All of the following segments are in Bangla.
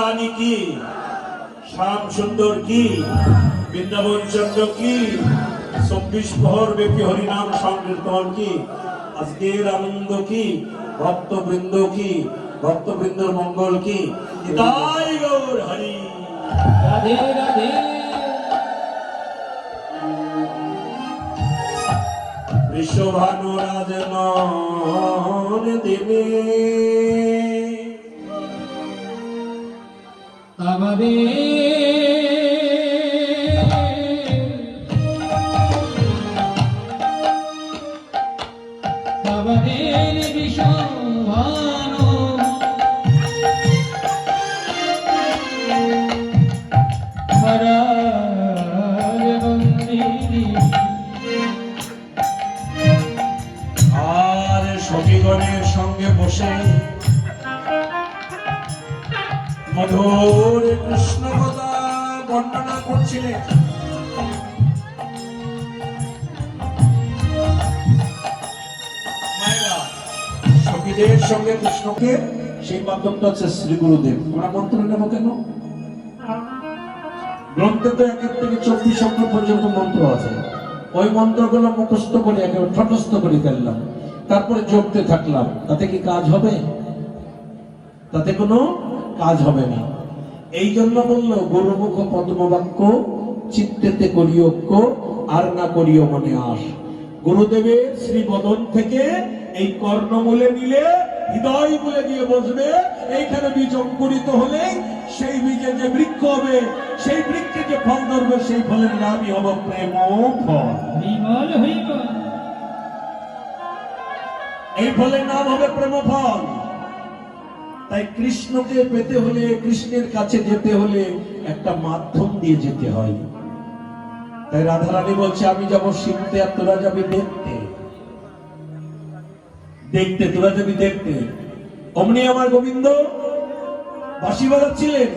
রানী কি? শ্যাম সুন্দর কি? বৃন্দাবন চন্দ্র কি? চব্বিশ প্রহর ব্যাপী হরিনাম সংকীর্তন কি? আজকের আনন্দ কি? ভক্তবৃন্দ কি? ভক্তবৃন্দর মঙ্গল কি? তাই গৌর হরি। রাধে রাধে। রাজন দেবে। আমাদের। আমাদের বিষয় আর সখীগণের সঙ্গে বসে কৃষ্ণ কথা বর্ণনা করছিলেন সঙ্গে কৃষ্ণকে সেই মাধ্যমটা হচ্ছে শ্রী গুরুদেব। মন্ত্র নেব কেন? গ্রন্থে তো একের থেকে চব্বিশ অক্ষর পর্যন্ত মন্ত্র আছে। ওই মন্ত্রগুলো মুখস্থ করে, একেবারে ঠটস্থ করে ফেললাম। তারপরে জপতে থাকলাম। তাতে কি কাজ হবে? তাতে কোনো কাজ হবে না। এই জন্য বলল গুরুমুখ পদ্মবাক্য চিত্তেতে করিয়ক্য আর না করিও মনে আস গুরুদেবের শ্রী বদন থেকে এই কর্ণমূলে নিলে হৃদয় বলে দিয়ে বসবে। এইখানে বীজ অঙ্কুরিত হলে সেই বীজে যে বৃক্ষ হবে সেই বৃক্ষে যে ফল ধরবে সেই ফলের নামই হব প্রেম ফল। এই ফলের নাম হবে প্রেম ফল। তাই কৃষ্ণকে পেতে হলে, কৃষ্ণের কাছে যেতে হলে একটা মাধ্যম দিয়ে যেতে হয়। তাই রাধারানী বলছে, আমি যাব শিখতে আর তোরা যাবি দেখতে। দেখতে, তোরা যাবি দেখতে। অমনি আমার গোবিন্দ বাঁশি বাজাচ্ছিলেন।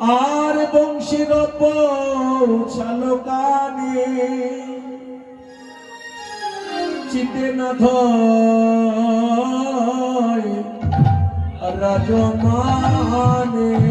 আর বংশীর পৌঁছালো চিতে না ধয় রাজমানে শীত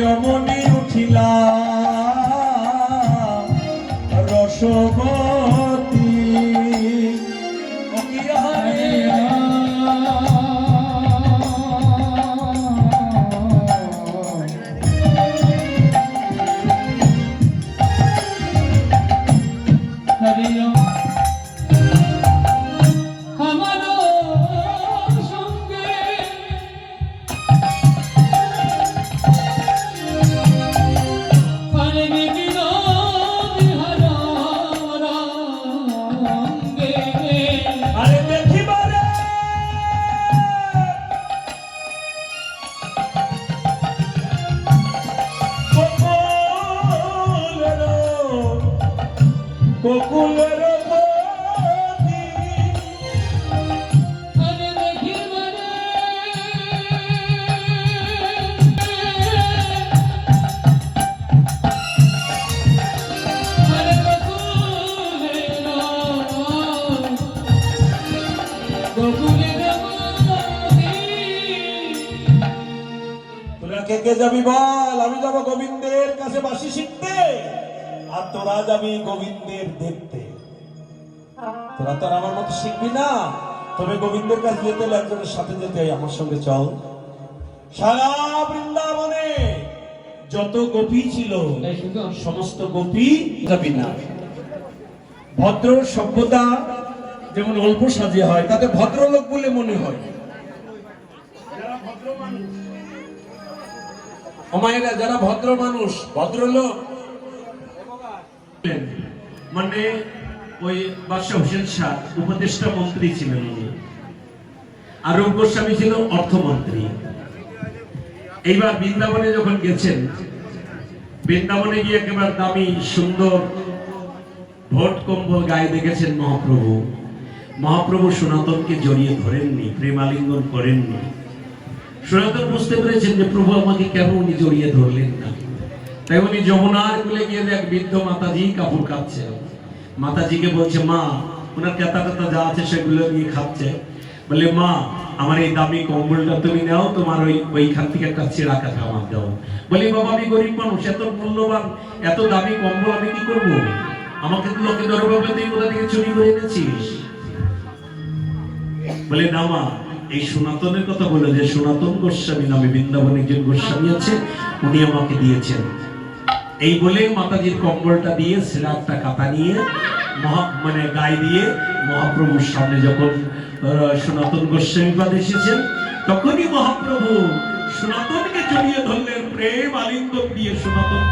অমনি উঠিলা। রসবতী যাবি বল আমি যাব গোবিন্দের কাছে বাসি শিখতে। আর তোরা যাবি গোবিন্দের দেখতে। তোরা তো আমার মতো শিখবি না। তবে গোবিন্দের কাছে যেতে হলে একজনের সাথে যেতে আমার সঙ্গে চল। সারা বৃন্দাবনে যত গোপী ছিল সমস্ত গোপী যাবি না। ভদ্র সভ্যতা যেমন অল্প সাজে হয় তাতে ভদ্রলোক বলে মনে হয়। অমায়েরা যারা ভদ্র মানুষ, ভদ্রলোক। মানে ওই বাদশাহ হোসেন শাহ উপদেষ্টা মন্ত্রী ছিলেন উনি। আর গোস্বামী ছিল অর্থমন্ত্রী। এইবার বৃন্দাবনে যখন গেছেন, বৃন্দাবনে গিয়ে একেবারে দামি, সুন্দর ভোট কম্বল গায়ে দেখেছেন মহাপ্রভু। মহাপ্রভু সনাতনকে জড়িয়ে ধরেননি, প্রেমালিঙ্গন করেননি। সনাতন বুঝতে পেরেছেন যে প্রভু আমাকে কেন উনি জড়িয়ে ধরলেন না? তাই উনি যমুনার কুলে গিয়ে এক বৃদ্ধ মাতাজি কাপড় কাচ্ছে মাতাজিকে বলছে, মা, ওনার কেতা কেতা যা আছে সেগুলো নিয়ে খাচ্ছে। বলে, মা, আমার এই দামি কম্বলটা তুমি নাও, তোমার ওই, ওইখান থেকে একটা ছেঁড়া কাঁথা আমার দাও। বলি, বাবা, আমি গরিব মানুষ, এত মূল্যবান, এত দামি কম্বল আমি কি করব? আমাকে তো লোকে দরবারে দিয়ে কোথা থেকে চুরি করে এনেছিস? বলে, না, মা এই সনাতনের কথা বলে যে সনাতন গোস্বামী নামে বৃন্দাবনে একজন গোস্বামী আছে, উনি আমাকে দিয়েছেন। এই বলে মাতাজির কম্বলটা দিয়ে সেরা একটা কাতা নিয়ে, মহা মানে গায়ে দিয়ে মহাপ্রভুর সামনে যখন সনাতন গোস্বামী পাদ এসেছেন, তখনই মহাপ্রভু সনাতনকে জড়িয়ে ধরলেন, প্রেম আলিঙ্গন দিয়ে বল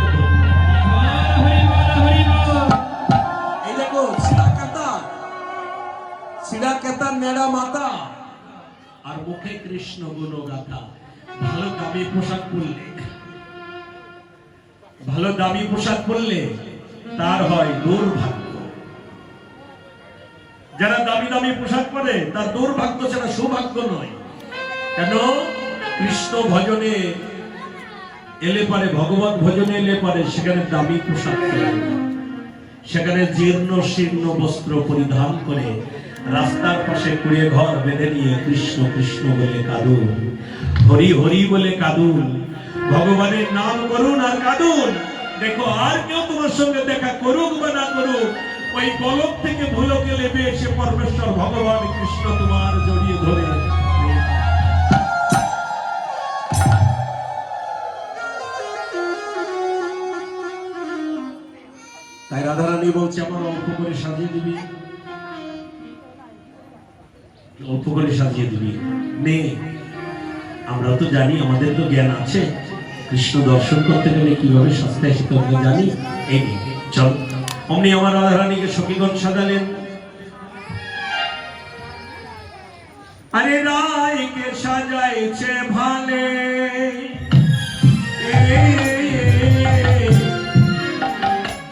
এই দেখো সিরা কাতা সিরা কাতা নেড়া মাতা আর মুখে কৃষ্ণ গুণ গাথা ভালো দামি পোশাক পরলে, ভালো দামি পোশাক পরলে তার হয় দুর্ভাগ্য। যারা দামি দামি পোশাক পরে, তার দুর্ভাগ্য ছাড়া সৌভাগ্য নয়। কেন? কৃষ্ণ ভজনে এলে পারে, ভগবান ভজনে এলে পারে, সেখানে দামি পোশাক সেখানে জীর্ণ শীর্ণ বস্ত্র পরিধান করে রাস্তার পাশে কুড়িয়ে ঘর বেঁধে নিয়ে কৃষ্ণ কৃষ্ণ বলে কাঁদুন। হরি হরি বলে কাঁদুন। ভগবানের নাম করুন আর কাঁদুন। দেখো, আর কেউ তোমার সঙ্গে দেখা করুক বা না করুক, ওই পলক থেকে ভুলকে লেবে এসে পরমেশ্বর ভগবান কৃষ্ণ তোমার জড়িয়ে ধরে তাই রাধারানী বলছে, আমার অল্প করে সাজিয়ে দিবি। অল্প করে সাজিয়ে দিবি। নে আমরা তো জানি, আমাদের তো জ্ঞান আছে। কৃষ্ণ দর্শন করতে গেলে কীভাবে হয় সেটা আমরা জানি? এই চল। অমনি আমার রাধারানীকে সখীগণ সাজালেন। আরে রায়কে সাজাইছে ভালে।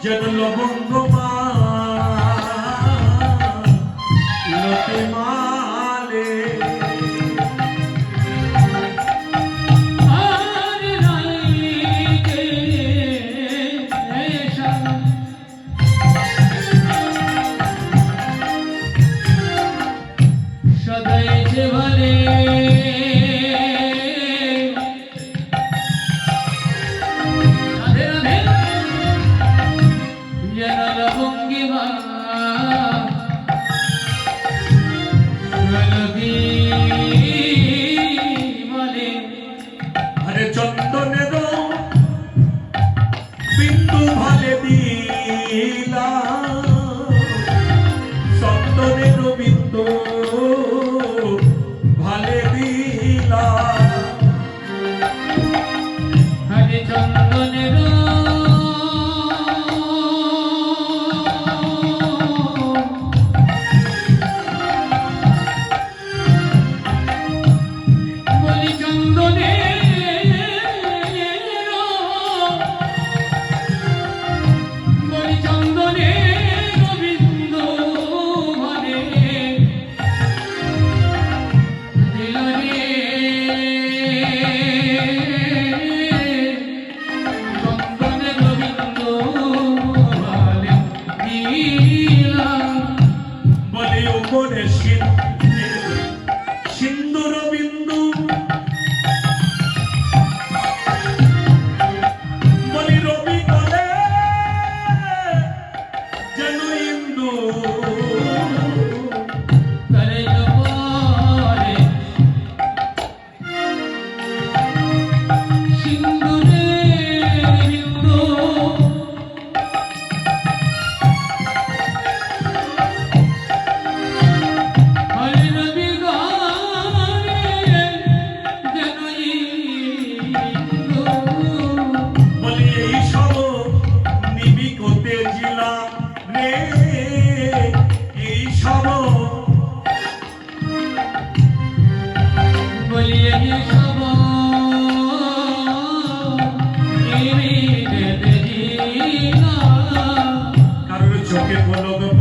যেন লবঙ্গ be. দিলাম বলে উপরে কারোর চোখে পলক